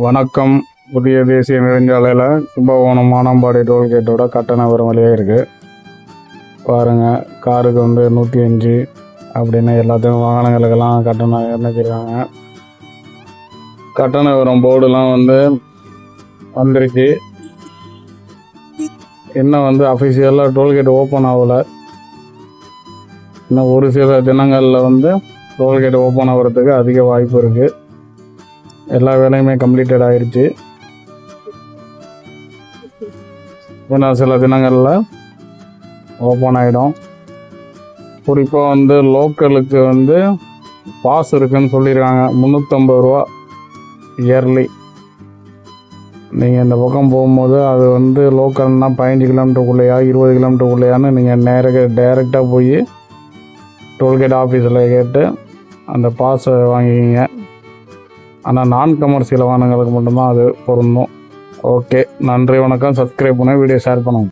வணக்கம். புதிய தேசிய நெடுஞ்சாலையில் கும்பகோணம் மானம்பாடி டோல்கேட்டோட கட்டண வரும் வழியாக இருக்குது பாருங்கள் காருக்கு வந்து நூற்றி அஞ்சு அப்படின்னு எல்லாத்தையும் வாகனங்களுக்கெல்லாம் கட்டணம் நிர்ணயிக்கிறாங்க கட்டண வரும் போர்டுலாம் வந்து வந்துருச்சு. இன்னும் வந்து அஃபிஷியலாக டோல்கேட் ஓப்பன் ஆகலை. இன்னும் ஒரு சில தினங்களில் வந்து டோல்கேட் ஓப்பன் ஆகிறதுக்கு அதிக வாய்ப்பு இருக்குது எல்லா வேலையுமே கம்ப்ளீட்டட் ஆயிடுச்சு இன்னும் சில தினங்களில் ஓப்பன் ஆகிடும் குறிப்பாக வந்து லோக்கலுக்கு வந்து பாஸ் இருக்குன்னு சொல்லியிருக்காங்க. முந்நூற்றம்பது ரூபா இயர்லி நீங்கள் இந்த பக்கம் போகும்போது அது வந்து லோக்கல்னால் பதினஞ்சு கிலோமீட்டருக்குள்ளேயா இருபது கிலோமீட்டருக்குள்ளேயான்னு நீங்கள் நேராக டைரெக்டாக போய் டோல்கேட் ஆஃபீஸில் கேட்டு அந்த பாஸை வாங்கிக்கிங்க. ஆனால் நான் கமர்ஷியல் வாகனங்களுக்கு மட்டும்தான் அது பொருந்தும். ஓகே நன்றி வணக்கம். சப்ஸ்கிரைப் பண்ண வீடியோ ஷேர் பண்ணுங்க